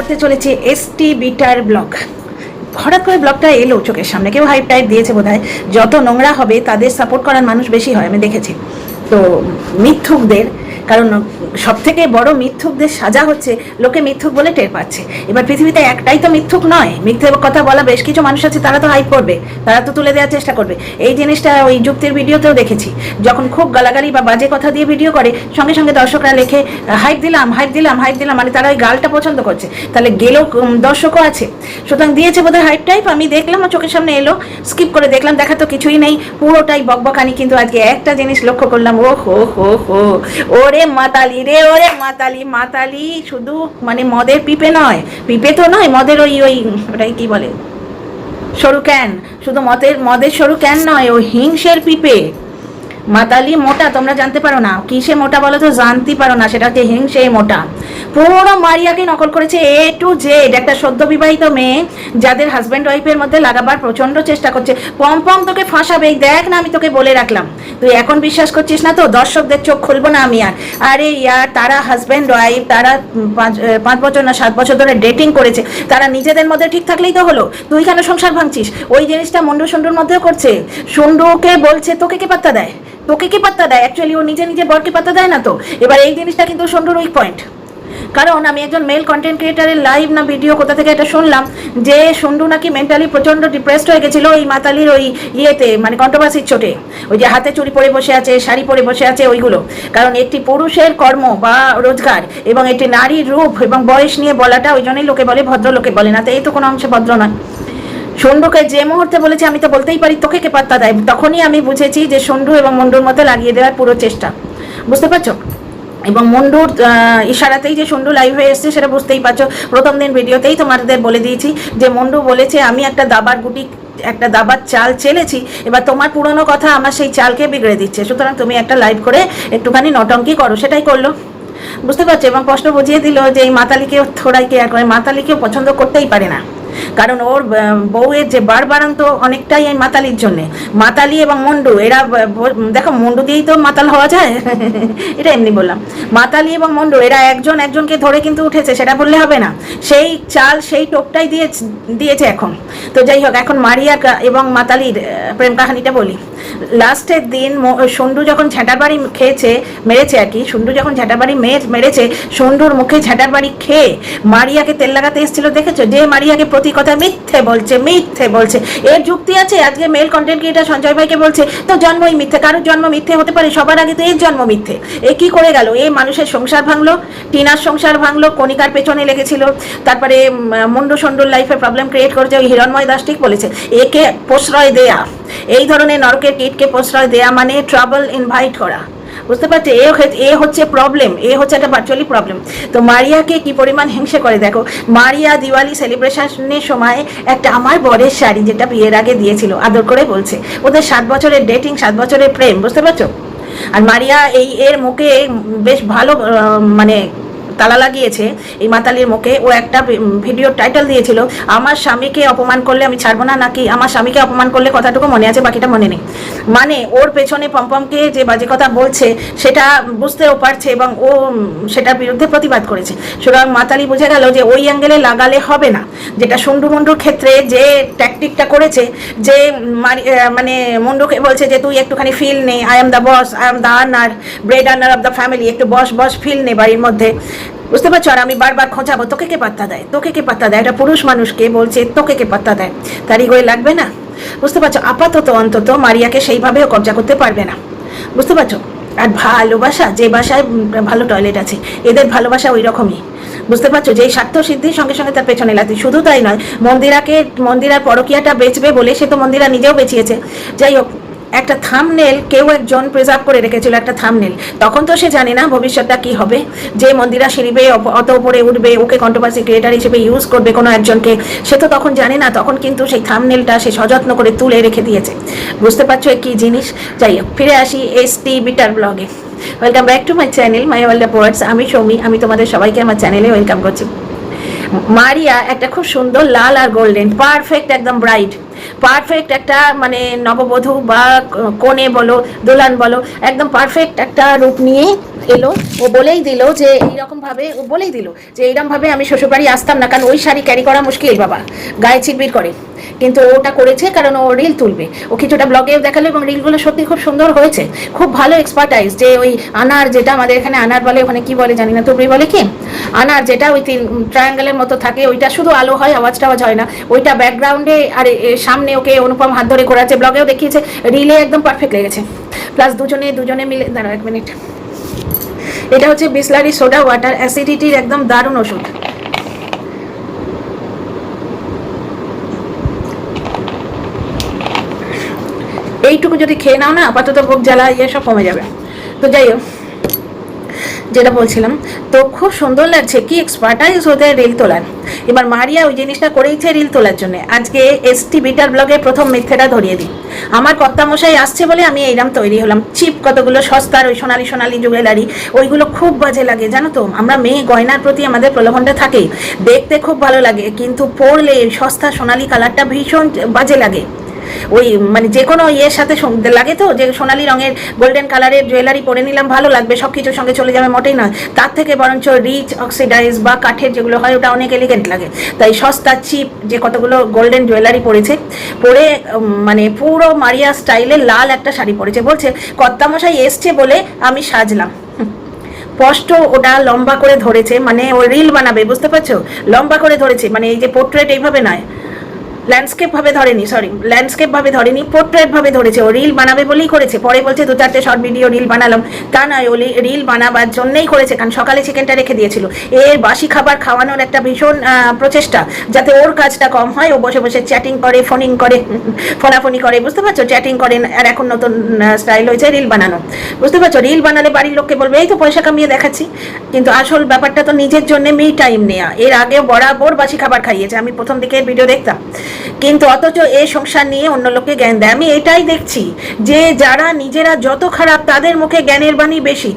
করতে চলেছে ST bitter block. হঠাৎ করে ব্লকটা এলো চোখের সামনে। কেউ হাইপ টাইপ দিয়েছে বোধ যত নোংরা হবে তাদের সাপোর্ট করার মানুষ বেশি হয়, আমি দেখেছি। তো মিথ্যুকদের কারণ সব থেকে বড় মিথ্যুকদের সাজা হচ্ছে লোকে মিথ্যুক বলে টের পাচ্ছে। এবার পৃথিবীতে একটাই তো মিথ্যুক নয়। মিথ্যে কথা বলা বেশ কিছু মানুষ আছে, তারা তো হাইপ করবে, তারা তো তুলে দেওয়ার চেষ্টা করবে। এই জিনিসটা ওই যুক্তির ভিডিওতেও দেখেছি। যখন খুব গালাগালি বা বাজে কথা দিয়ে ভিডিও করে, সঙ্গে সঙ্গে দর্শকরা লেখে হাইপ দিলাম হাইপ দিলাম হাইপ দিলাম মানে তারা ওই গালটা পছন্দ করছে। তাহলে গেলেও দর্শকও আছে। সুতরাং দিয়েছে বোধহয় হাইপ টাইপ আমি দেখলাম চোখের সামনে এলো স্কিপ করে দেখলাম, দেখা তো কিছুই নেই। পুরোটাই বকবকানি, কিন্তু আজকে একটা জিনিস লক্ষ্য করলাম ও হো হো হো, ওরে মাতালি রে, ওরে মাতালি মাতালি। শুধু মানে মদের পিপে নয়, পিপে তো নয়, মদের ওই ওই ওটাই কি বলে? সরু ক্যান। শুধু মদের মদের সরু ক্যান নয় ও হিংসের পিপে। মাতালি মোটা, তোমরা জানতে পারো না। কিসে মোটা বলো তো? জানতে পারো না, সেটা হচ্ছে হিংসে মোটা। পুরো মারিয়াকে নকল করেছে এ টু জেড একটা সদ্য বিবাহিত মেয়ে, যাদের হাজব্যান্ড ওয়াইফের মধ্যে লাগাবার প্রচণ্ড চেষ্টা করছে। পম পম, তোকে ফাঁসাবে, দেখ না, আমি তোকে বলে রাখলাম। তুই এখন বিশ্বাস করছিস না তো? দর্শকদের চোখ খুলবো না আমি আর। আরে ইয়ার, তারা হাজব্যান্ড ওয়াইফ তারা পাঁচ পাঁচ বছর না, সাত বছর ধরে ডেটিং করেছে। তারা নিজেদের মধ্যে ঠিক থাকলেই তো হলো। তুই কেন সংসার ভাঙছিস? ওই জিনিসটা মন্ডু সুন্ডুর মধ্যেও করছে। সুন্ডুকে বলছে, তোকে কে পাত্তা দেয়? তোকে কি পাত্তা দেয়? অ্যাকচুয়ালি ও নিজে নিজে বরকে পাত্তা দেয় না তো? এবার এই জিনিসটা কিন্তু সন্ডুর উইক পয়েন্ট কারণ আমি একজন মেল কন্টেন্ট ক্রিয়েটারের লাইভ না ভিডিও কোথা থেকে এটা শুনলাম যে সন্ডু নাকি মেন্টালি প্রচণ্ড ডিপ্রেসড হয়ে গেছিল ওই মাতালির ওই ইয়েতে মানে কন্ট্রোভার্সির চোটে ওই যে হাতে চুড়ি পরে বসে আছে, শাড়ি পরে বসে আছে, ওইগুলো। কারণ একটি পুরুষের কর্ম বা রোজগার এবং একটি নারীর রূপ এবং বয়স নিয়ে বলাটা ওই জন্যই লোকে বলে ভদ্র লোকে বলে না। তো এই তো কোনো অংশে ভদ্র নয়। সন্ডুকে যে মুহূর্তে বলেছে, আমি তো বলতেই পারি, তোকে কে পাত্তা দেয়? তখনই আমি বুঝেছি যে সন্ডু এবং মন্ডুর মধ্যে লাগিয়ে দেওয়ার পুরো চেষ্টা। বুঝতে পারছ? এবং মন্ডুর ইশারাতেই যে সন্ডু লাইভ হয়ে এসছে, সেটা বুঝতেই পারছ। প্রথম দিন ভিডিওতেই তোমাদের বলে দিয়েছি যে মন্ডু বলেছে, আমি একটা দাবার গুটি, একটা দাবার চাল চেলেছি, এবার তোমার পুরনো কথা আমার সেই চালকে বিগড়ে দিচ্ছে। সুতরাং তুমি একটা লাইভ করে একটুখানি নটঙ্কি করো। সেটাই করল। বুঝতে পারছ? এবং প্রশ্ন বুঝিয়ে দিল যে এই মাতালিকে থোড়াই কেয়ার করে? মাতালিকেও পছন্দ করতেই পারে না। কারণ ওর বউয়ের যে বার বারান্ত অনেকটাই এই মাতালির জন্যে। মাতালি এবং মন্ডু, এরা দেখো, মন্ডু দিয়েই তো মাতাল হওয়া যায়। এটা এমনি বললাম। মাতালি এবং মন্ডু, এরা একজন একজনকে ধরে কিন্তু উঠেছে, সেটা বললে হবে না। সেই চাল, সেই টোকটাই দিয়ে দিয়েছে এখন। তো যাই হোক, এখন মারিয়া এবং মাতালির প্রেম কাহিনীটা বলি। লাস্টের দিন সন্ডু যখন ঝাঁটার বাড়ি খেয়েছে, মেরেছে আর কি, সন্ডু যখন ঝাঁটার বাড়ি মেয়ে মেরেছে, সন্ডুর মুখে ঝাঁটার বাড়ি খেয়ে মারিয়াকে তেল লাগাতে এসেছিল, দেখেছ? যে মারিয়াকে প্রতি কথা মিথ্যে বলছে মিথ্যে বলছে। এর যুক্তি আছে, আজকে মেল কন্টেন্ট ক্রিয়েটার সঞ্জয় ভাইকে বলছে তো জন্মই মিথ্যে, কারোর জন্ম মিথ্যে হতে পারে, সবার আগে তো এর জন্ম মিথ্যে। এ কি করে গেল? এ মানুষের সংসার ভাঙলো, টিনার সংসার ভাঙলো, কণিকার পেছনে লেগেছিল। তারপরে মুন্ডু সন্ডুর লাইফে প্রবলেম ক্রিয়েট করেছে, ওই হিরণময় দাস ঠিক বলেছে, একে প্রশ্রয় দেয়া। এই ধরনের নরকের কীটকে প্রশ্রয় দেয়া মানে ট্রাবল ইনভাইট করা। বুঝতে পারছে? এ এ হচ্ছে প্রবলেম এ হচ্ছে একটা ভার্চুয়ালি প্রবলেম তো মারিয়াকে কি পরিমাণ হিংসে করে? দেখো, মারিয়া দিওয়ালি সেলিব্রেশনের সময় একটা আমার বরের শাড়ি যেটা বিয়ের আগে দিয়েছিল, আদর করে বলছে। ওদের সাত বছরের ডেটিং সাত বছরের প্রেম, বুঝতে পারছ? আর মারিয়া এই, এর মুখে বেশ ভালো মানে তালা লাগিয়েছে এই মাতালির মুখে। ও একটা ভিডিও টাইটেল দিয়েছিল, আমার স্বামীকে অপমান করলে আমি ছাড়বো না নাকি? আমার স্বামীকে অপমান করলে কথাটুকু মনে আছে, বাকিটা মনে নেই। মানে ওর পেছনে পম্পমকে যে বাজে কথা বলছে, সেটা বুঝতেও পারছে এবং ও সেটার বিরুদ্ধে প্রতিবাদ করেছে। সুতরাং মাতালি বুঝে গেল যে ওই অ্যাঙ্গেলে লাগালে হবে না। যেটা সুন্ডু মন্ডুর ক্ষেত্রে যে ট্যাকটিকটা করেছে, যে মানে মুন্ডুকে বলছে যে, তুই একটুখানি ফিল নে I am the boss I am the earner bread earner of the family একটু বস বস ফিল নে বাড়ির মধ্যে। বুঝতে পারছ? আর আমি বারবার খোঁচাবো তোকে কে পাত্তা দেয়? তোকে কে পাত্তা দেয়? এটা পুরুষ মানুষকে বলছে, তোকে কে পাত্তা দেয়? তারই গয়ে লাগবে না? বুঝতে পারছ? আপাতত অন্তত মারিয়াকে সেইভাবেও কবজা করতে পারবে না। বুঝতে পারছ? আর ভালোবাসা, যে বাসায় ভালো টয়লেট আছে, এদের ভালোবাসা ওই রকমই। বুঝতে পারছ? যে স্বার্থ সিদ্ধির সঙ্গে সঙ্গে তার পেছনে লাতি শুধু তাই নয়, মন্দিরাকে, মন্দিরার পরকিয়াটা বেচবে বলে সে তো মন্দিরা নিজেও বেঁচিয়েছে। যাই হোক একটা থামনেল কেউ একজন প্রিজার্ভ করে রেখেছিল একটা থামনেল তখন তো সে জানে না ভবিষ্যৎটা কি হবে। যে মন্দিরা অপ- অত উপরে উঠবে, ওকে কন্ট্রোভার্সি ক্রিয়েটার হিসেবে ইউজ করবে কোনো একজনকে, সে তো তখন জানে না। তখন কিন্তু সেই থামনেলটা সে সযত্ন করে তুলে রেখে দিয়েছে। বুঝতে পারছ কি জিনিস? যাই হোক, ফিরে আসি এস টি বিটার ব্লগে welcome back to my channel my world words আমি সৌমি, আমি তোমাদের সবাইকে আমার চ্যানেলে ওয়েলকাম করছি। মারিয়া, একটা খুব সুন্দর লাল আর গোল্ডেন পারফেক্ট একদম ব্রাইট পারফেক্ট একটা মানে নববধূ বা কনে বলো, দোলান বলো, একদম পারফেক্ট একটা রূপ নিয়ে এলো। ও বলেই দিল যে এইরকম ভাবে, ও বলেই দিল যে এইরকম ভাবে আমি শ্বশুরবাড়ি আসতাম না, কারণ ওই শাড়ি ক্যারি করা মুশকিল বাবা, গায়ে চিরবির করে। কিন্তু ওটা করেছে কারণ ও রিল তুলবে। ও কিছুটা ব্লগেও দেখাল এবং রিলগুলো সত্যি খুব সুন্দর হয়েছে। খুব ভালো এক্সপার্টাইজ যে ওই আনার যেটা আমাদের এখানে আনার বলে, ওখানে কি বলে জানি না, তুবড়ি বলে কি? আনার যেটা ওই তিন ট্রায়াঙ্গেলের মতো থাকে, ওইটা শুধু আলো হয় আওয়াজ টাওয়াজ হয় না। ওইটা ব্যাকগ্রাউন্ডে আর সামনে ওকে অনুপম হাত ধরে করাচ্ছে ব্লগেও দেখিয়েছে রিলে একদম পারফেক্ট লেগেছে। প্লাস দুজনে দুজনে মিলে, দাঁড়াও এক মিনিট এটা হচ্ছে বিসলারি সোডা ওয়াটার অ্যাসিডিটির একদম দারুণ ওষুধ। এইটুকু যদি খেয়ে নাও না, আপাতত ভোগ, জ্বালা ইয়ে সব কমে যাবে। তো যাই হোক। যেটা বলছিলাম, তো খুব সুন্দর লাগছে, কি এক্সপার্টাইজ ওদের রিল তোলার। এবার মারিয়া ওই জিনিসটা করেইছে রিল তোলার জন্য। আজকে এসটি বিটার ব্লগে প্রথম মিথ্যেটা ধরিয়ে দিই। আমার কর্তামশাই আসছে বলে আমি এইরাম তৈরি হলাম। চিপ কতগুলো সস্তার ওই সোনালি সোনালি জুয়েলারি ওইগুলো খুব বাজে লাগে, জানো তো? আমরা মেয়ে, গয়নার প্রতি আমাদের প্রলোভনটা থাকেই দেখতে খুব ভালো লাগে, কিন্তু পরলে সস্তা সোনালি কালারটা ভীষণ বাজে লাগে। ওই মানে যে কোনো ইয়ের সাথে লাগে তো, যে সোনালি রঙের গোল্ডেন কালারের জুয়েলারি পরে নিলাম, ভালো লাগবে সব কিছুর সঙ্গে চলে যাবে, মোটেই নয়। তার থেকে বরঞ্চ রিচ অক্সিডাইজ বা কাঠের যেগুলো হয়, ওটা অনেক এলিগেন্ট লাগে। তাই সস্তা চিপ যে কতগুলো গোল্ডেন জুয়েলারি পরেছে, পরে মানে পুরো মারিয়া স্টাইলে লাল একটা শাড়ি পরেছে। বলছে, কর্তামশাই এসছে বলে আমি সাজলাম। স্পষ্ট ওটা লম্বা করে ধরেছে মানে ও রিল বানাবে, বুঝতে পারছ? লম্বা করে ধরেছে মানে এই যে পোর্ট্রেট এইভাবে নয়। ল্যান্ডস্কেপ ভাবে ধরেনি সরি ল্যান্ডস্কেপ ভাবে ধরেনি পোর্ট্রেট ভাবে ধরেছে। ও রিল বানাবে বলেই করেছে। পরে বলছে, দু চারটে শর্ট ভিডিও রিল বানালাম। তা নয়, ও রিল বানাবার জন্যেই করেছে, কারণ সকালে চিকেনটা রেখে দিয়েছিল। এর বাসি খাবার খাওয়ানোর একটা ভীষণ প্রচেষ্টা, যাতে ওর কাজটা কম হয়। ও বসে বসে চ্যাটিং করে ফোনিং করে, ফোনাফোনি করে, বুঝতে পারছ? চ্যাটিং করে, আর এখন নতুন স্টাইল হয়েছে রিল বানানো। বুঝতে পারছ? রিল বানালে বাড়ির লোককে বলবে, এই তো পয়সা কামিয়ে দেখাচ্ছি। কিন্তু আসল ব্যাপারটা তো নিজের জন্য মি টাইম নেওয়া এর আগে বরাবর বাসি খাবার খাইয়েছে। আমি প্রথম দিকে ভিডিও দেখতাম। কিন্তু অথচ এই সংসার নিয়ে অন্য লোককে জ্ঞান দেয়। আমি এটাই দেখছি যে যারা নিজেরা যত খারাপ তাদের মুখে জ্ঞানের বাণী বেশি।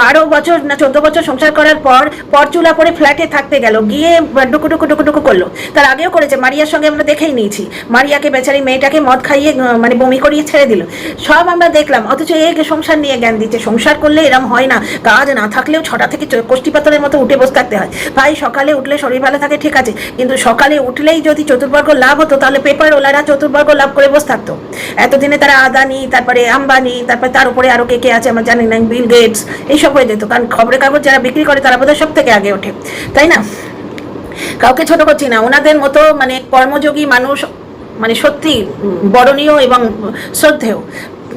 বারো বছর না চোদ্দ বছর সংসার করার পর পরচুলা পরে ফ্ল্যাটে থাকতে গেল, গিয়ে ডুকু ডুকু ডুকু ডুকু করল। তার আগেও করেছে, মারিয়ার সঙ্গে আমরা দেখেই নিয়েছি। মারিয়াকে বেচারি মেয়েটাকে মদ খাইয়ে মানে বমি করিয়ে ছেড়ে দিল। সব আমরা দেখলাম, অথচ এ সংসার নিয়ে জ্ঞান দিচ্ছে। সংসার করলে এরম হয় না। কাজ না থাকলেও ছটা থেকে কোষ্ঠী পাথরের মতো উঠে বসে থাকতে হয়। ভাই সকালে উঠলে শরীর ভালো থাকে, ঠিক আছে। কিন্তু সকালে উঠলেই যদি চতুর্বর্গ লাভ হতো তাহলে পেপার ওলারা চতুর্বর্গ লাভ করে বসে থাকতো। এতদিনে তারা আদানি, তারপরে আম্বানি, তারপরে তার উপরে আরও কে কে আছে আমার জানি না, বিল গেটস, এইসব হয়ে যেত কারণ খবরের কাগজ যারা বিক্রি করে, তারা বোধহয় সব থেকে আগে ওঠে। তাই না? কাউকে ছোট করছি না। ওনাদের মতো মানে কর্মযোগী মানুষ মানে সত্যি বরণীয় এবং শ্রদ্ধেয়।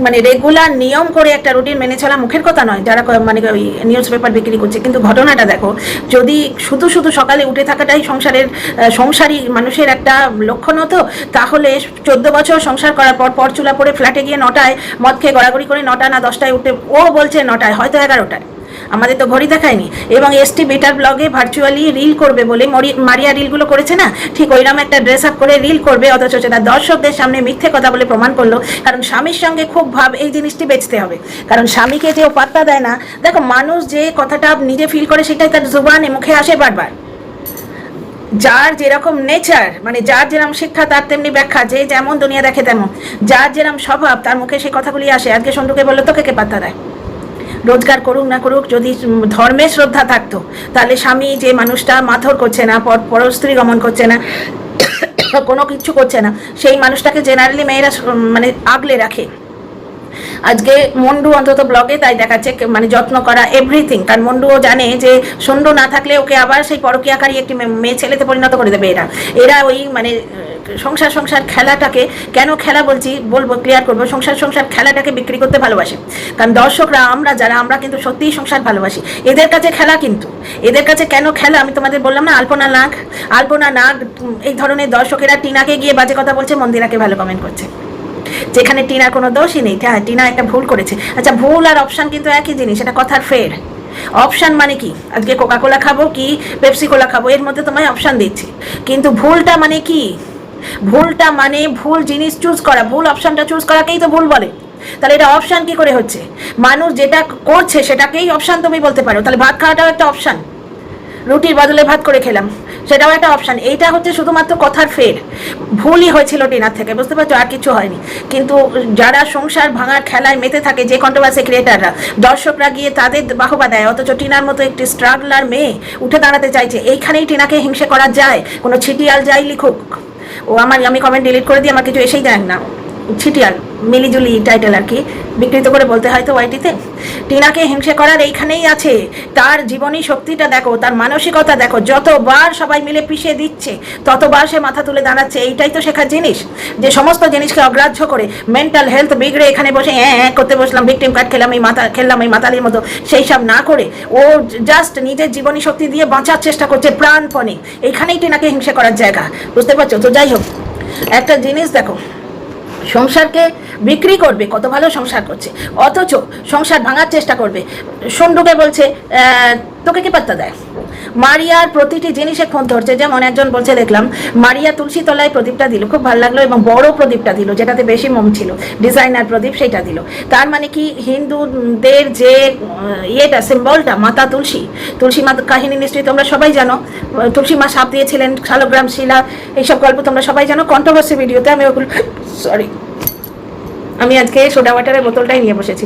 মানে রেগুলার নিয়ম করে একটা রুটিন মেনে চলা মুখের কথা নয়। যারা মানে ওই নিউজ পেপার বিক্রি করছে। কিন্তু ঘটনাটা দেখো, যদি শুধু শুধু সকালে উঠে থাকাটাই সংসারের সংসারী মানুষের একটা লক্ষণ হতো, তাহলে চোদ্দ বছর সংসার করার পর পর চুলা পরে ফ্ল্যাটে গিয়ে নটায় মদ খেয়ে গড়াগড়ি করে নটা না দশটায় উঠে, ও বলছে নটায়, হয়তো এগারোটায়। আমাদের তো ঘড়ি দেখায়নি। এবং এসটি বেটার ব্লগে ভার্চুয়ালি রিল করবে বলে মরি- মারিয়া রিলগুলো করেছে না? ঠিক ওইরকম একটা ড্রেস আপ করে রিল করবে, অথচ সেটা দর্শকদের সামনে মিথ্যে কথা বলে প্রমাণ করল। কারণ স্বামীর সঙ্গে খুব ভাব এই জিনিসটি বেচতে হবে। কারণ স্বামীকে যে পাত্তা দেয় না, দেখো মানুষ যে কথাটা নিজে ফিল করে সেটাই তার জুবানে মুখে আসে বারবার। যার যেরকম নেচার মানে যার যেরকম শিক্ষা, তার তেমনি ব্যাখ্যা, যে যেমন দুনিয়া দেখে তেমন। যার যেরকম স্বভাব, তার মুখে সেই কথাগুলি আসে। আজকে সন্টুকে বলল, তোকে কে পাত্তা দেয়? রোজগার করুক না করুক, যদি ধর্মে শ্রদ্ধা থাকতো, তাহলে স্বামী যে মানুষটা মাথর করছে না, পর পরস্ত্রী গমন করছে না, কোনো কিছু করছে না, সেই মানুষটাকে জেনারেলি মেয়েরা মানে আগলে রাখে। আজকে মন্ডু অন্তত ব্লগে তাই দেখাচ্ছে মানে যত্ন করা এভরিথিং কারণ মন্ডুও জানে যে সন্ডু না থাকলে ওকে আবার সেই পরকীয়াকারী একটি মেয়ে ছেলেতে পরিণত করে দেবে এরা। এরা ওই মানে সংসার সংসার খেলাটাকে কেন খেলা বলছি বলব ক্লিয়ার করব সংসার সংসার খেলাটাকে বিক্রি করতে ভালোবাসে। কারণ দর্শকরা আমরা যারা আমরা কিন্তু সত্যিই সংসার ভালোবাসি। এদের কাছে খেলা কিন্তু। এদের কাছে কেন খেলা? আমি তোমাদের বললাম না আলপনা নাগ। আলপনা উম, এই ধরনের দর্শকেরা টিনাকে গিয়ে বাজে কথা বলছে মন্দিরাকে ভালো কমেন্ট করছে। যেখানে টিনার কোনো দোষই নেই হ্যাঁ টিনা একটা ভুল করেছে। আচ্ছা ভুল আর অপশন কিন্তু একই জিনিস, এটা কথার ফের। অপশন মানে কি? আজকে কোকা কোলা খাব কি পেপসি কোলা খাব, এর মধ্যে তোমায় অপশন দিচ্ছি। কিন্তু ভুলটা মানে কি? ভুলটা মানে ভুল জিনিস চুজ করা, ভুল অপশনটা চুজ করাকেই তো ভুল বলে। তাহলে এটা অপশন কি করে হচ্ছে? মানুষ যেটা করছে সেটাকেই অপশান তুমি বলতে পারো। তাহলে ভাত খাওয়াটাও একটা অপশন রুটির বদলে ভাত করে খেলাম। সেটাও একটা অপশান এইটা হচ্ছে শুধুমাত্র কথার ফের। ভুলই হয়েছিল টিনার থেকে, বুঝতে পারছ? আর কিছু হয়নি। কিন্তু যারা সংসার ভাঙার খেলায় মেতে থাকে, যে কন্ট্রোভার্সি ক্রিয়েটাররা দর্শকরা গিয়ে তাদের বাহবা দেয়, অথচ টিনার মতো একটি স্ট্রাগলার মেয়ে উঠে দাঁড়াতে চাইছে, এইখানেই টিনাকে হিংসে করা যায়। কোনো ছিটিয়াল যাই লিখুক। ও আমার, আমি কমেন্ট ডিলিট করে দিই, আমার কিছু এসেই যায় না। ছিটিয়াল, মিলিজুলি টাইটেল আর কি, বিকৃত করে বলতে হয় তো ওয়াইটিতে টিনাকে হিংসে করার এইখানেই আছে। তার জীবনী শক্তিটা দেখো, তার মানসিকতা দেখো, যতবার সবাই মিলে পিষে দিচ্ছে, ততবার সে মাথা তুলে দাঁড়াচ্ছে, এইটাই তো শেখার জিনিস। যে সমস্ত জিনিসকে অগ্রাহ্য করে মেন্টাল হেলথ বিগড়ে এখানে বসে হ্যাঁ হ্যাঁ করতে বসলাম ভিকটিম কার্ড খেলাম, এই মাথা, খেললাম, এই মাতালির মতো, সেই সব না করে, ও জাস্ট নিজের জীবনী শক্তি দিয়ে বাঁচার চেষ্টা করছে প্রাণপণে। এইখানেই টিনাকে হিংসে করার জায়গা, বুঝতে পারছ? তো যাই হোক, একটা জিনিস দেখো সংসারকে বিক্রি করবে, কত ভালো সংসার করছে। অথচ সংসার ভাঙার চেষ্টা করবে। সন্ডুকে বলছে তোকে কি পাত্তা দেয়? মারিয়ার প্রতিটি জিনিসে খোঁজ ধরছে। যেমন একজন বলছে, দেখলাম, মারিয়া তুলসী তলায় প্রদীপটা দিল, খুব ভালো লাগল, এবং বড় প্রদীপটা দিল, যেটাতে বেশি মোম ছিল। ডিজাইনার প্রদীপ সেটা দিল। তার মানে কি, হিন্দুদের যে ইয়েটা, সিম্বলটা, মাতা তুলসী তুলসী মাতা কাহিনী নিশ্চয়ই তোমরা সবাই জানো। তুলসী মা সাপ দিয়েছিলেন, শালগ্রাম, শিলা, এইসব গল্প তোমরা সবাই জানো। কন্ট্রোভার্সি ভিডিওতে আমি ওগুলো সরি আমি আজকে সোডা ওয়াটারের বোতলটাই নিয়ে বসেছি।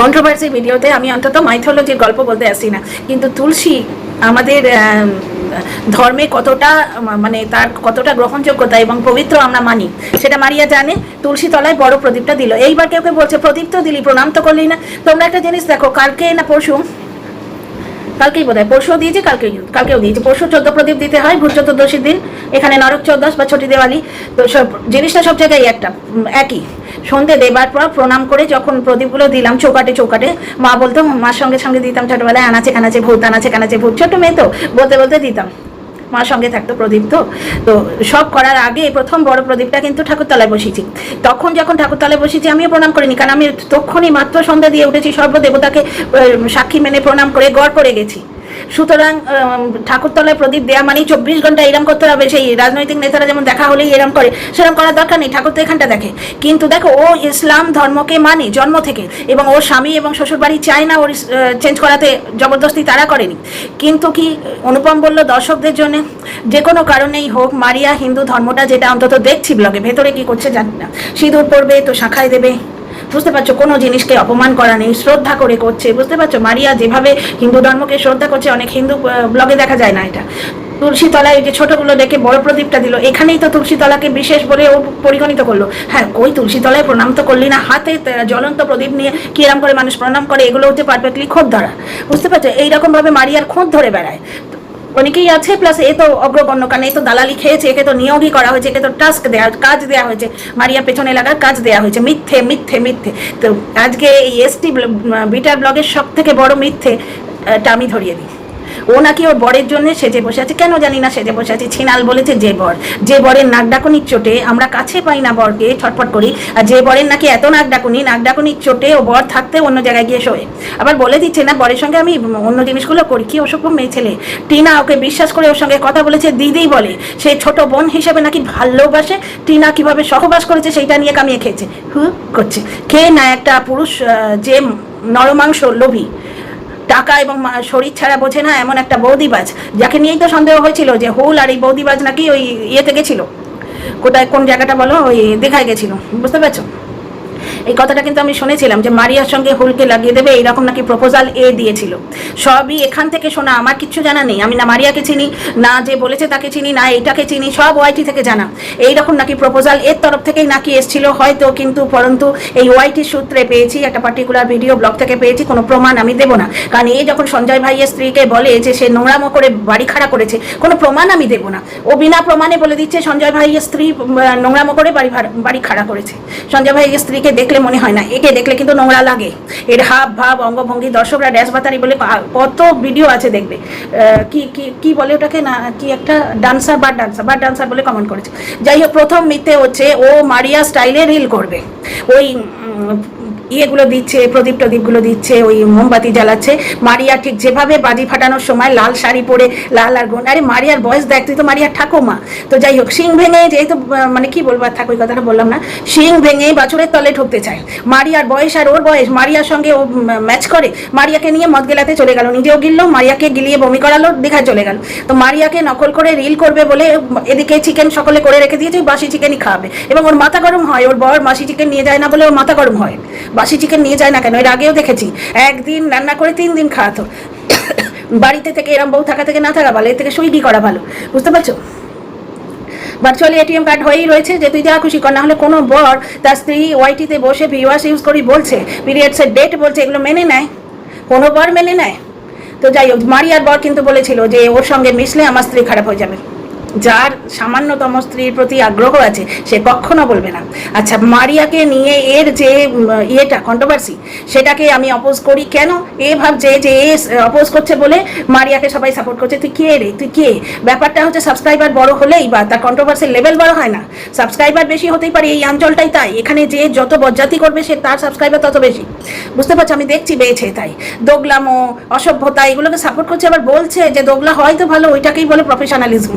কন্ট্রোভার্সি ভিডিওতে আমি অন্তত মাইথোলজির গল্প বলতে আসি না। কিন্তু তুলসী আমাদের ধর্মে কতটা মানে তার কতটা গ্রহণযোগ্যতা এবং পবিত্র আমরা মানি, সেটা মারিয়া জানে। তুলসী তলায় বড় প্রদীপটা দিল। এইবার কেউ কেউ বলছে, প্রদীপ তো দিলি, প্রণাম তো করলি না। তোমরা একটা জিনিস দেখো, কালকে না পরশু? কালকেই বোধ হয় পরশুও দিয়েছি কালকে কালকেও দিয়েছি। পরশু চোদ্দ প্রদীপ দিতে হয় ভূত চতুর্দশীর দিন। এখানে নরক চৌদ্দশ বা ছোটি দেওয়ালি। তো সব, জিনিসটা সব জায়গায় একটা একই। সন্ধে দেবার পর প্রণাম করে যখন প্রদীপগুলো দিলাম চৌকাটে চৌকাটে, মা বলতো, মার সঙ্গে সঙ্গে দিতাম ছোটবেলায়, আনাচে কানাচে ভূত, আনাচে কানাচে ভূত ছোট মেয়ে তো, বলতে বলতে দিতাম। মার সঙ্গে থাকতো প্রদীপ তো। তো সব করার আগে প্রথম বড় প্রদীপটা কিন্তু ঠাকুরতলায় বসেছি। তখন যখন ঠাকুরতলায় বসেছি, আমিও প্রণাম করিনি, কারণ আমি তখনই মাত্র সন্ধ্যা দিয়ে উঠেছি, সর্বদেবতাকে সাক্ষী মেনে প্রণাম করে গড় করে গেছি। সুতরাং ঠাকুরতলায় প্রদীপ দেয়া মানেই চব্বিশ ঘণ্টা এরম করতে হবে। সেই রাজনৈতিক নেতারা যেমন দেখা হলেই এরম করে সেরকম করার দরকার নেই। ঠাকুর তো এখানটা দেখে। কিন্তু দেখো, ও ইসলাম ধর্মকে মানে জন্ম থেকে, এবং ওর স্বামী এবং শ্বশুরবাড়ি চায় না ওর চেঞ্জ করাতে, জবরদস্তি তারা করেনি। কিন্তু কি অনুপম বলল, দর্শকদের জন্য যে কোনো কারণেই হোক, মারিয়া হিন্দু ধর্মটা যেটা অন্তত দেখছি ব্লগে, ভেতরে কি করছে জানি না। সিঁদুর পড়বে তো শাখায় দেবে। বুঝতে পারছ, কোনো জিনিসকে অপমান করা নেই, শ্রদ্ধা করে করছে, বুঝতে পারছ? মারিয়া যেভাবে হিন্দু ধর্মকে শ্রদ্ধা করছে, অনেক হিন্দু ব্লগে দেখা যায় না এটা। তুলসী তলায় ওই যে ছোটগুলো দেখে বড় প্রদীপটা দিল, এখানেই তো তুলসী তলাকে বিশেষ বলে ও পরিগণিত করল। হ্যাঁ ওই তুলসী তলায় প্রণাম তো করলি না, হাতে জ্বলন্ত প্রদীপ নিয়ে কিরম করে মানুষ প্রণাম করে, এগুলো হচ্ছে পারফেক্টলি খোঁজ ধরা বুঝতে পারছ? এইরকম ভাবে মারিয়ার খোঁজ ধরে বেড়ায়। অনেকেই আছে প্লাস এ তো অগ্রগণ্য কারণ এ তো দালালি খেয়েছে, একে তো নিয়োগই করা হয়েছে, একে তো টাস্ক দেওয়া কাজ দেওয়া হয়েছে। মারিয়া পেছনে লাগার কাজ দেওয়া হয়েছে। মিথ্যে মিথ্যে মিথ্যে। তো আজকে এই এসটি বিটার ব্লগের সব থেকে বড় মিথ্যে টা আমি ধরিয়ে দিই। ও নাকি ওর বরের জন্য সেজে বসে আছে? কেন জানি না সেজে বসে আছে। ছিনাল বলেছে যে বর। যে বরের নাক ডাকুনির চোটে, আমরা কাছে পাই না বরকে, ছটফট করি। আর যে বরের নাকি এত নাক ডাকুনি, নাক ডাকুনির চোটে ও বর থাকতে অন্য জায়গায় গিয়ে শোয়ে। আবার বলে দিচ্ছে না, বরের সঙ্গে আমি অন্য জিনিসগুলো করি, কি অসভ্য মেয়ে ছেলে। টিনা ওকে বিশ্বাস করে ওর সঙ্গে কথা বলেছে দিদি বলে, সে ছোট বোন হিসেবে নাকি ভালোবাসে। টিনা কীভাবে সহবাস করেছে সেইটা নিয়ে কামিয়ে খেয়েছে। হু, করছে। খেয়ে না একটা পুরুষ যে নরমাংস লোভী। টাকা এবং শরীর ছাড়া বোঝে না এমন একটা বৌদিবাজ, যাকে নিয়েই তো সন্দেহ হয়েছিল যে হুল আর এই বৌদিবাজ নাকি ওই ইয়েতে গেছিল। কোথায়, কোন জায়গাটা বলো? ওই দেখায় গেছিল। বুঝতে পারছ? এই কথাটা কিন্তু আমি শুনেছিলাম যে মারিয়ার সঙ্গে হুলকে লাগিয়ে দেবে, এইরকম নাকি প্রপোজাল এ দিয়েছিল। সবই এখান থেকে শোনা, আমার কিচ্ছু জানা নেই। আমি না মারিয়াকে চিনি, না যে বলেছে তাকে চিনি, না এইটাকে চিনি, সব ওয়াইটি থেকে জানা। এইরকম নাকি প্রপোজাল এর তরফ থেকেই নাকি এসেছিল হয়তো, কিন্তু পরন্তু এই ওয়াইটির সূত্রে পেয়েছি, একটা পার্টিকুলার ভিডিও ব্লগ থেকে পেয়েছি, কোনো প্রমাণ আমি দেবো না। কারণ এই যখন সঞ্জয় ভাইয়ের স্ত্রীকে বলে যে সে নোংরামো করে বাড়ি খাড়া করেছে, কোনো প্রমাণ আমি দেবো না। ও বিনা প্রমাণে বলে দিচ্ছে সঞ্জয় ভাইয়ের স্ত্রী নোংরামো করে বাড়ি বাড়ি খাড়া করেছে। সঞ্জয় ভাইয়ের স্ত্রীকে দেখলে মনে হয় না, একে দেখলে কিন্তু নোংরা লাগে। এর হাব, ভাব, অঙ্গভঙ্গি, দর্শকরা ড্যাশ বাতারি বলে কত ভিডিও আছে দেখবে। কি কি কি বলে ওটাকে না, কি একটা ডান্সার বা ডান্সার বা ডান্সার বলে কমেন্ট করেছে। যাই হোক, প্রথম মিথ্যে হচ্ছে, ও মারিয়া স্টাইলে রিল করবে। ওই ইয়েগুলো দিচ্ছে, প্রদীপ টদীপগুলো দিচ্ছে, ওই মোমবাতি জ্বালাচ্ছে। মারিয়া ঠিক যেভাবে বাজি ফাটানোর সময় লাল শাড়ি পরে লাল আর গোন আরে মারিয়ার বয়স দেখ, তুই তো মারিয়ার ঠাকুমা। তো যাই হোক, শিং ভেঙে যেহেতু মানে কি বলব আর ওই কথাটা বললাম না, শিং ভেঙে বাছুরের তলে ঢুকতে চায়। মারিয়ার বয়স আর ওর বয়স, মারিয়ার সঙ্গে ও ম্যাচ করে, মারিয়াকে নিয়ে মদ গেলাতে চলে গেল, নিজেও গিললো, মারিয়াকে গিলিয়ে বমি করালো দীঘায় চলে গেল। তো মারিয়াকে নকল করে রিল করবে বলে এদিকে চিকেন সকলে করে রেখে দিয়েছে বাসি চিকেনই খাবে। এবং ওর মাথা গরম হয়, ওর বর মাসি চিকেন নিয়ে যায় না বলে ওর মাথা গরম হয়। বাসি চিকেন নিয়ে যায় না কেন? এর আগেও দেখেছি। একদিন রান্না করে তিন দিন খাওয়াতো। বাড়িতে থেকে এরম বউ থাকা থেকে না থাকা ভালো, এর থেকে সুইগি করা ভালো। বুঝতে পারছ? ভার্চুয়ালি এটিএম কার্ড হয়েই রয়েছে যে তুই যা খুশি কর, না হলে কোনো বর তার স্ত্রী ওয়াইটিতে বসে ভিওয়াস ইউজ করি বলছে পিরিয়ডসের ডেট বলছে, এগুলো মেনে নেয়। কোনো বর মেনে নেয়। তো যাই হোক, মারিয়ার বর কিন্তু বলেছিল যে ওর সঙ্গে মিশলে আমার স্ত্রী খারাপ হয়ে যাবে। যার সামান্যতম স্ত্রীর প্রতি আগ্রহ আছে, সে কখনো বলবে না। আচ্ছা মারিয়াকে নিয়ে এর যে ইয়েটা কন্ট্রোভার্সি সেটাকে আমি অপোজ করি কেন? এ ভাবছে যে এ অপোজ করছে বলে মারিয়াকে সবাই সাপোর্ট করছে। তুই কে রে? তুই কে? ব্যাপারটা হচ্ছে সাবস্ক্রাইবার বড় হলেই বা তার কন্ট্রোভার্সির লেভেল বড় হয় না। সাবস্ক্রাইবার বেশি হতেই পারে, এই অঞ্চলটাই তাই। এখানে যে যত বজ্জাতি করবে, সে তার সাবস্ক্রাইবার তত বেশি। বুঝতে পারছ? আমি দেখছি বেয়েছে তাই। দোগলামো, অসভ্যতা, এগুলোকে সাপোর্ট করছে। আবার বলছে যে, দোগলা হয় তো ভালো, ওইটাকেই বলে প্রফেশনালিজম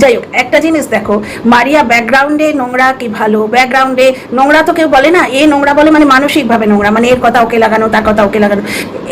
যাই হোক একটা জিনিস দেখো, মারিয়া ব্যাকগ্রাউন্ডে নোংরা কি ভালো? ব্যাকগ্রাউন্ডে নোংরা তো কেউ বলে না, এ নোংরা বলে মানে মানসিকভাবে নোংরা মানে এর কথা ওকে লাগানো, তার কথা ওকে লাগানো,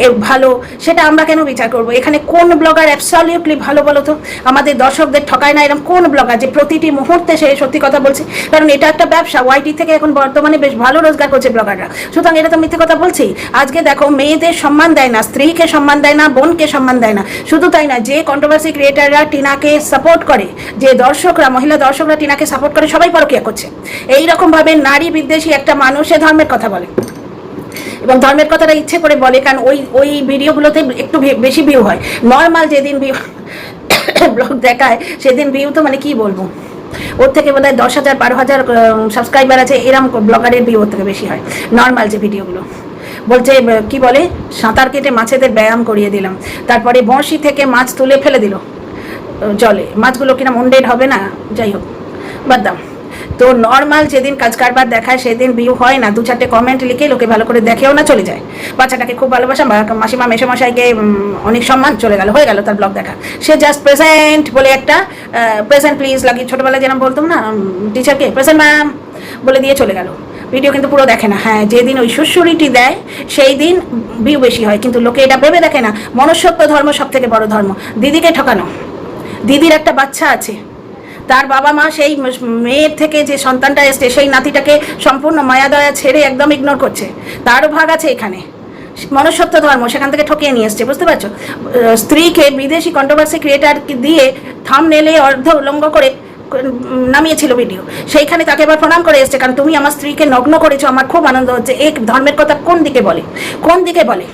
এ ভালো, সেটা আমরা কেন বিচার করব? এখানে কোন ব্লগার অ্যাবসলিউটলি ভালো বলো তো? আমাদের দর্শকদের ঠকায় না এরকম কোন ব্লগার যে প্রতিটি মুহূর্তে সে সত্যি কথা বলছে? কারণ এটা একটা ব্যবসা ওয়াইটি থেকে এখন বর্তমানে বেশ ভালো রোজগার করছে ব্লগাররা সুতরাং এটা তো মিথ্যে কথা বলছি। আজকে দেখো, মেয়েদের সম্মান দেয় না, স্ত্রীকে সম্মান দেয় না, বোনকে সম্মান দেয় না। শুধু তাই না, যে কন্ট্রোভার্সি ক্রিয়েটাররা টিনাকে সাপোর্ট করে যে দর্শকরা, মহিলা দর্শকরা টিনাকে সাপোর্ট করে, সবাই পরকিয়া করছে। এই রকম ভাবে নারী বিদ্বেষী একটা মানুষে ধর্মের কথা বলে। এবং ধর্মের কথাটা ইচ্ছে করে বলে, কারণ ওই ওই ভিডিওগুলোতে একটু বেশি ভিউ হয়। নর্মাল যেদিন ভিউ ব্লগ দেখায়, সেদিন ভিউ তো মানে কি বলব? ওর থেকে বোধ হয় দশ হাজার, বারো হাজার সাবস্ক্রাইবার আছে, এরম ব্লগারের ভিউ ওর থেকে বেশি হয় নর্মাল যে ভিডিওগুলো। বলছে কি বলে? সাঁতার কেটে মাছেদের ব্যায়াম করিয়ে দিলাম। তারপরে বঁড়শি থেকে মাছ তুলে ফেলে দিল। জলে। মাছগুলো কিনা মন্ডেড হবে না? যাই হোক, বাদ দাম তো নর্মাল যেদিন কাজ কারবার দেখায়, সেদিন ভিউ হয় না। দু চারটে কমেন্ট লিখে লোকে ভালো করে দেখেও না চলে যায়। বাচ্চাটাকে খুব ভালোবাসা মাসিমা মেশামশাইকে অনেক সম্মান চলে গেল। হয়ে গেল তার ব্লগ দেখা। সে জাস্ট প্রেজেন্ট বলে একটা প্রেজেন্ট প্লিজ লাগিয়ে, ছোটোবেলায় যেরকম বলতাম না টিচারকে প্রেজেন্ট ম্যাম বলে দিয়ে চলে গেল। ভিডিও কিন্তু পুরো দেখে না। হ্যাঁ যেদিন ওই সুশ্রুরিটি দেয়, সেই দিন ভিউ বেশি হয়। কিন্তু লোকে এটা ভেবে দেখে না, মনুষ্যত্ব ধর্ম সব থেকে বড় ধর্ম। দিদিকে ঠকানো। দিদির একটা বাচ্চা আছে। তার বাবা মা সেই মেয়ের থেকে যে সন্তানটা এসছে, সেই নাতিটাকে সম্পূর্ণ মায়া, দয়া ছেড়ে একদম ইগনোর করছে। তারও ভাগ আছে এখানে। মনুষ্যত্ব ধর্ম, সেখান থেকে ঠকিয়ে নিয়ে এসছে, বুঝতে পারছ? স্ত্রীকে বিদেশি কন্ট্রোভার্সি ক্রিয়েটার দিয়ে থাম নেলে অর্ধ উলঙ্গ করে নামিয়েছিল ভিডিও সেইখানে তাকে এবার প্রণাম করে এসছে, কারণ তুমি আমার স্ত্রীকে নগ্ন করেছ, আমার খুব আনন্দ হচ্ছে। এক ধর্মের কথা কোন দিকে বলে? কোন দিকে বলে?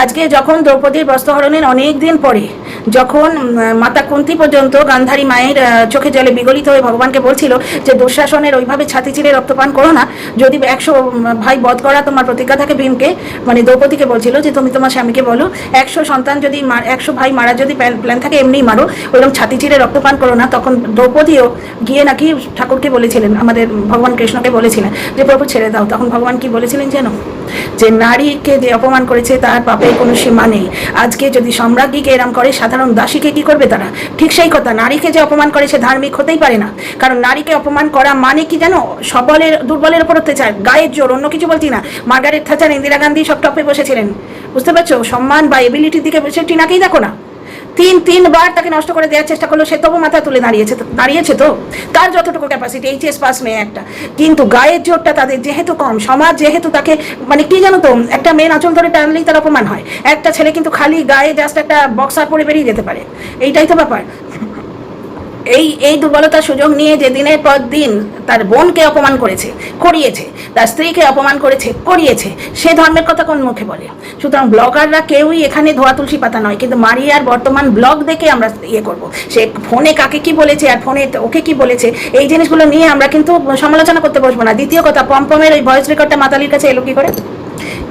আজকে যখন দ্রৌপদীর বস্ত্রহরণের অনেক দিন পরে যখন মাতা কুন্তি পর্যন্ত গান্ধারী মায়ের চোখে জলে বিগলিত হয়ে ভগবানকে বলছিল যে, দুঃশাসনের ওইভাবে ছাতি চিরে রক্তপান করো না। যদি একশো ভাই বধ করা তোমার প্রতিজ্ঞা থাকে ভীমকে মানে দ্রৌপদীকে বলছিল যে, তুমি তোমার স্বামীকে বলো, একশো সন্তান যদি মার- একশো ভাই মারার যদি প্ল্যান থাকে এমনিই মারো। ওইরকম ছাতি চিরে রক্তপান করো না। তখন দ্রৌপদীও গিয়ে নাকি ঠাকুরকে বলেছিলেন, আমাদের ভগবান কৃষ্ণকে বলেছিলেন যে, প্রভু ছেড়ে দাও। তখন ভগবান কি বলেছিলেন যেন? যে নারীকে যে অপমান করেছে, তার পাপের কোনো সীমা নেই। আজকে যদি সম্রাজ্ঞীকে এরম করে, সাধারণ দাসীকে কি করবে তারা? ঠিক সেই কথা, নারীকে যে অপমান করে সে ধার্মিক হতেই পারে না। কারণ নারীকে অপমান করা মানে কি জানো? সবলের, দুর্বলের উপর অত্যাচার, গায়ের জোর, অন্য কিছু বলছি না। মার্গারেট থাচার, ইন্দিরা গান্ধী সব টপে বসেছিলেন। বুঝতে পারছ? সম্মান বা এবিলিটির দিকে বসে, টিনাকেই দেখো না। তিন, তিনবার তাকে নষ্ট করে দেওয়ার চেষ্টা করল, সে তবু মাথা তুলে দাঁড়িয়েছে তো দাঁড়িয়েছে তো। তার যতটুকু ক্যাপাসিটি এইচএস পাস মেয়ে একটা। কিন্তু গায়ের জোরটা তাদের যেহেতু কম, সমাজ যেহেতু তাকে মানে কি জানো তো, একটা মেয়ের আঁচল ধরে টানলেই তার অপমান হয়। একটা ছেলে কিন্তু খালি গায়ে জাস্ট একটা বক্সার পরে বেরিয়ে যেতে পারে। এইটাই তো ব্যাপার। এই এই দুর্বলতার সুযোগ নিয়ে যে দিনের পর দিন তার বোনকে অপমান করেছে, করিয়েছে, তার স্ত্রীকে অপমান করেছে, করিয়েছে, সে ধর্মের কথা কোন মুখে বলে? সুতরাং ব্লগাররা কেউই এখানে ধোয়া তুলসী পাতা নয়, কিন্তু মারিয়ার বর্তমান ব্লগ দেখে আমরা ইয়ে করব। সে ফোনে কাকে কি বলেছে আর ফোনে ওকে কি বলেছে, এই জিনিসগুলো নিয়ে আমরা কিন্তু সমালোচনা করতে বসবো না। দ্বিতীয় কথা, পম্পমের ওই ভয়েস রেকর্ডটা মাতালির কাছে এলো কি করে?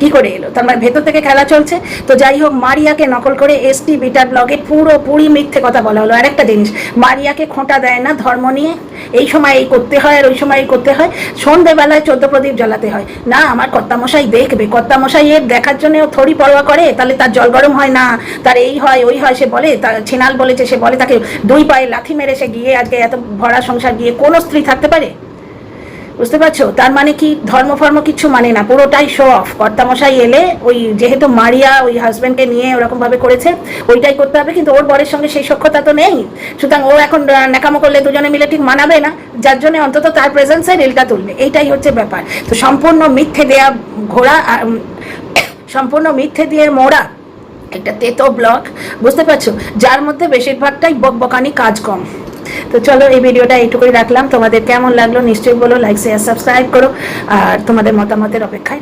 কি করে এলো? তার মানে ভেতর থেকে খেলা চলছে। তো যাই হোক, মারিয়াকে নকল করে এসটি বিটার ব্লগে পুরোপুরি মিথ্যে কথা বলা হলো। আরেকটা জিনিস, মারিয়াকে খোঁটা দেয় না ধর্ম নিয়ে। এই সময় এই করতে হয় আর ওই সময় এই করতে হয়। সন্ধেবেলায় চোদ্দ প্রদীপ জ্বালাতে হয়। না, আমার কর্তামশাই দেখবে। কর্তামশাই এর দেখার জন্য ও থরি পরোয়া করে, তাহলে তার জল গরম হয় না। তার এই হয়, ওই হয়, সে বলে, তার ছিনাল বলেছে, সে বলে তাকে দুই পায়ে লাথি মেরে সে গিয়ে আজকে এত ভরা সংসার গিয়ে কোনো স্ত্রী থাকতে পারে? বুঝতে পারছ? তার মানে কি ধর্ম ফর্ম কিছু মানে না, পুরোটাই শো অফ কর্তামশাই এলে ওই যেহেতু মারিয়া ওই হাজব্যান্ডকে নিয়ে ওরকম ভাবে করেছে, ওইটাই করতে হবে, কিন্তু ওর বরের সঙ্গে সেই সক্ষতা তো নেই। সুতরাং ও এখন ন্যাকামো করলে দুজনে মিলে ঠিক মানাবে না, যার জন্য অন্তত তার প্রেজেন্সে রেলটা তুলবে। এইটাই হচ্ছে ব্যাপার। তো সম্পূর্ণ মিথ্যে দেয়া ঘোড়া সম্পূর্ণ মিথ্যে দিয়ে মোড়া একটা তেতো ব্লক বুঝতে পারছ? যার মধ্যে বেশিরভাগটাই বকবকানি কাজ কম। তো চলো এই ভিডিওটা এইটুকুই রাখলাম। তোমাদের কেমন লাগল নিশ্চয়ই বলো লাইক শেয়ার সাবস্ক্রাইব করো। আর তোমাদের মতামতের অপেক্ষায়